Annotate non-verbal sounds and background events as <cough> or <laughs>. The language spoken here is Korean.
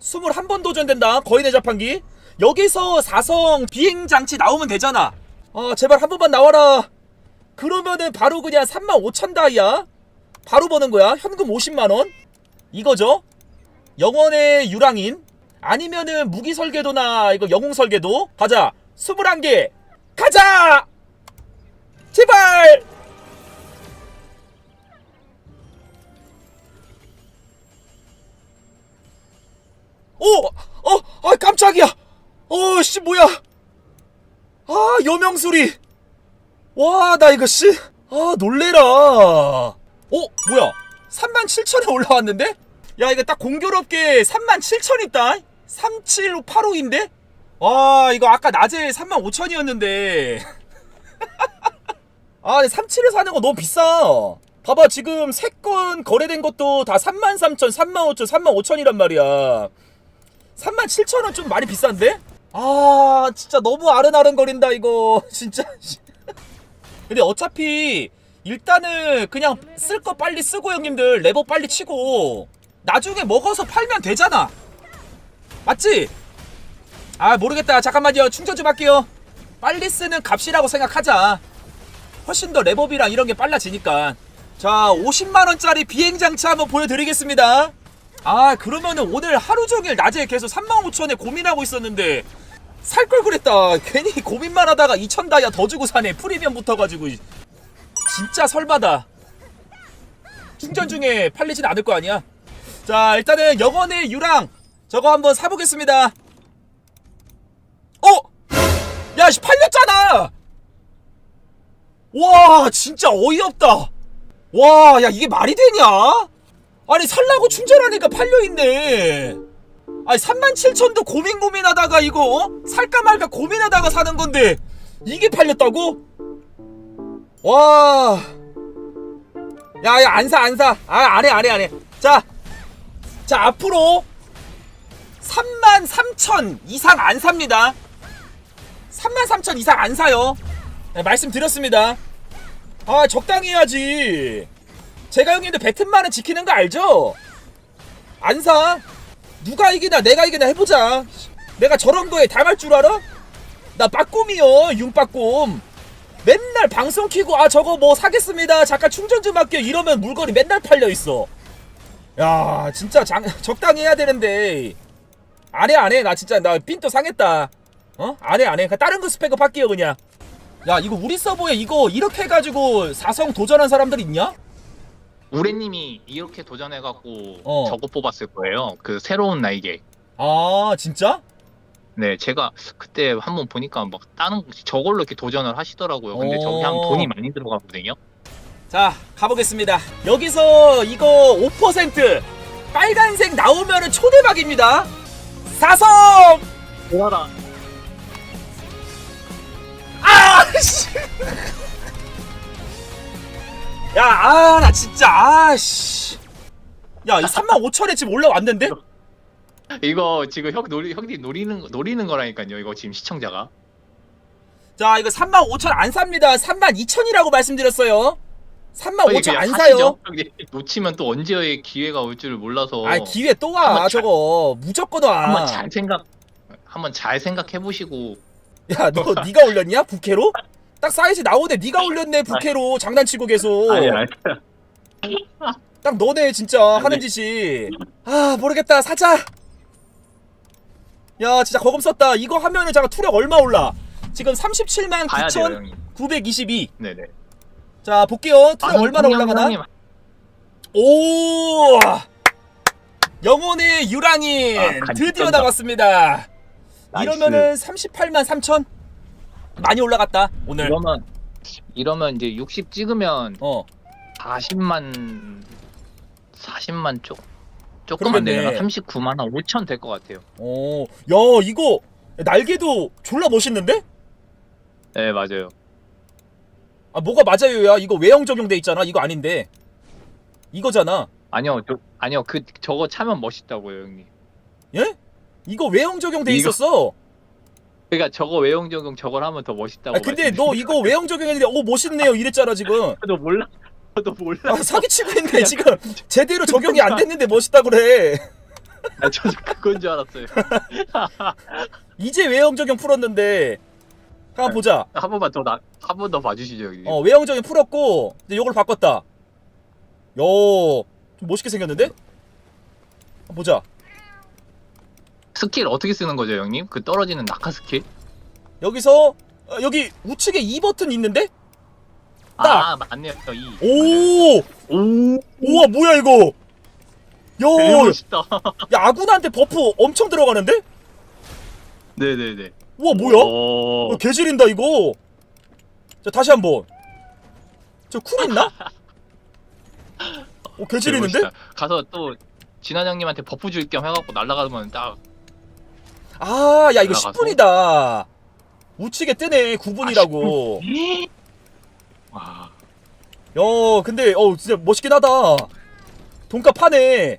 21번 도전된다. 거인의 자판기. 여기서 사성 비행 장치 나오면 되잖아. 아, 제발 한 번만 나와라. 그러면은 바로 그냥 3만 5천 다이아. 바로 버는 거야. 현금 50만 원. 이거죠. 영원의 유랑인. 아니면은 무기 설계도나 이거 영웅 설계도. 가자. 21개. 가자! 제발! 깜짝이야! 어, 씨, 뭐야! 아, 여명수리! 와, 나 이거 씨! 아, 놀래라! 어, 뭐야? 37,000에 올라왔는데? 야, 이거 딱 공교롭게 37,000 있다! 37585인데? 와, 이거 아까 낮에 35,000이었는데. <laughs> 아, 37에 사는 거 너무 비싸! 봐봐, 지금 3건 거래된 것도 다 33,000, 35,000, 35,000이란 말이야. 37,000원 좀 많이 비싼데? 아 진짜 너무 아른아른거린다 이거. <laughs> 진짜 근데 어차피 일단은 그냥 쓸 거 빨리 쓰고 형님들. 레버 빨리 치고. 나중에 먹어서 팔면 되잖아. 맞지? 아 모르겠다. 잠깐만요. 충전 좀 할게요. 빨리 쓰는 값이라고 생각하자. 훨씬 더 레버비랑 이런 게 빨라지니까. 자 50만원짜리 비행장치 한번 보여드리겠습니다 아 그러면은 오늘 하루 종일 낮에 계속 35,000에 고민하고 있었는데 살 걸 그랬다. 괜히 고민만 하다가 2,000 다이아 더 주고 사네. 프리미엄 붙어가지고. 진짜 설마다. 충전 중에 팔리진 않을 거 아니야? 자 일단은 영원의 유랑. 저거 한번 사보겠습니다. 어? 야 씨 팔렸잖아! 와 진짜 어이없다. 와 야 이게 말이 되냐 아니 살라고 충전하니까 팔려있네. 아니 37,000도 고민 고민하다가 이거 어? 살까 말까 고민하다가 사는 건데 이게 팔렸다고? 와. 야야 안사 안사. 아 안해 안해 안해. 자 자 앞으로 33,000 이상 안 삽니다. 33,000 이상 안 사요. 네, 말씀드렸습니다. 아 적당히 해야지 제가 형님들 배튼만은 지키는 거 알죠? 안 사. 누가 이기나 내가 이기나 해보자. 내가 저런 거에 당할 줄 알아? 나 빠꼼이요 융빠꼼. 맨날 방송 키고 아 저거 뭐 사겠습니다. 잠깐 충전 좀 할게요. 이러면 물건이 맨날 팔려 있어. 야 진짜 장, 적당히 해야 되는데 안해 안해 나 진짜 나 삔또 상했다. 어? 안해 안해. 다른 거 스펙업 할게요 그냥. 야 이거 우리 서버에 이거 이렇게 해가지고 사성 도전한 사람들 있냐? 우레님이 이렇게 도전해갖고 어. 저거 뽑았을 거예요. 그 새로운 날개. 아 진짜? 네, 제가 그때 한번 보니까 막 다른 저걸로 이렇게 도전을 하시더라고요. 근데 저기 한 어. 돈이 많이 들어가거든요. 자 가보겠습니다 여기서 이거 5% 빨간색 나오면은 초대박입니다 사성 뭐하라. 아씨 <laughs> 야 아 나 진짜 아 씨 야 이 35,000에 지금 올라왔는데? 이거 지금 형 노리 형님 노리는 거- 노리는 거라니까요. 이거 지금 시청자가. 자 이거 35,000안 삽니다 32,000이라고 말씀드렸어요 35,000 그냥 안 사시죠. 사요 형님. 놓치면 또 언제 기회가 올 줄을 몰라서 아 기회 또와 한번 잘- 저거 무조건 와 한번 잘 생각 한번 잘 생각해 보시고 야, 너 네가 올렸냐? 부캐로? 딱 사이즈 나오네. 네가 올렸네. 부캐로 장난치고 계속. 아니 아니 딱 너네 진짜 하는 짓이. 아, 모르겠다. 사자. 야, 진짜 거금 썼다. 이거 하면은 잠깐 투력 얼마 올라? 지금 37만 봐야 돼요, 형님. 9,922. 네네. 자, 볼게요. 투력 얼마나 올라가나? 오! 영혼의 유랑인 아, 드디어. 나왔습니다. 나이스. 이러면은 38만 3천 많이 올라갔다 오늘. 이러면 이러면 이제 60 찍으면 어. 40만 40만 쪽 조금만 그러겠네. 내려나 39만 한 5천 될 것 같아요. 어, 야, 이거 날개도 졸라 멋있는데? 네 맞아요. 아, 뭐가 맞아요 야? 이거 외형 적용돼 있잖아. 이거 아닌데. 이거잖아. 아니요 저, 아니요 그 저거 차면 멋있다고요 형님. 예? 이거 외형 적용돼 이거- 있었어. 그러니까 저거 외형 적용 저걸 하면 더 멋있다고. 아, 근데 너 이거 외형 적용했는데 어 멋있네요 이랬잖아 지금. <laughs> 너 몰라? <laughs> 너 몰라? 아, 사기치고 있네 지금. 제대로 적용이 안 됐는데 멋있다 그래. <laughs> 아, 저도 그건 줄 알았어요. 이제 외형 적용 풀었는데 한번 네. 보자. 한 번만 더 나, 한 번 더 봐주시죠, 형님. 어 외형 적용 풀었고 이제 요걸 바꿨다. 요. 좀 멋있게 생겼는데? 한번 보자. 스킬 어떻게 쓰는 거죠, 형님? 그 떨어지는 낙하 스킬? 여기서 어, 여기 우측에 2 버튼 있는데? 딱! 아, 맞네요. 이. 오! 오, 우와 뭐야 이거? 야, <laughs> 멋있다. 야 아군한테 버프 엄청 들어가는데? 네 네 네. 우와 뭐야? 오, 어, 개지린다 이거. 자 다시 한번. 저 쿨 있나? 오? 멋있다. 가서 또 진한 형님한테 버프 줄 겸 해갖고 날아가면 딱 아, 야 이거 올라가서? 10분이다. 우측에 뜨네 9분이라고. 와. 야, 근데 어 진짜 멋있긴 하다. 돈값 파네.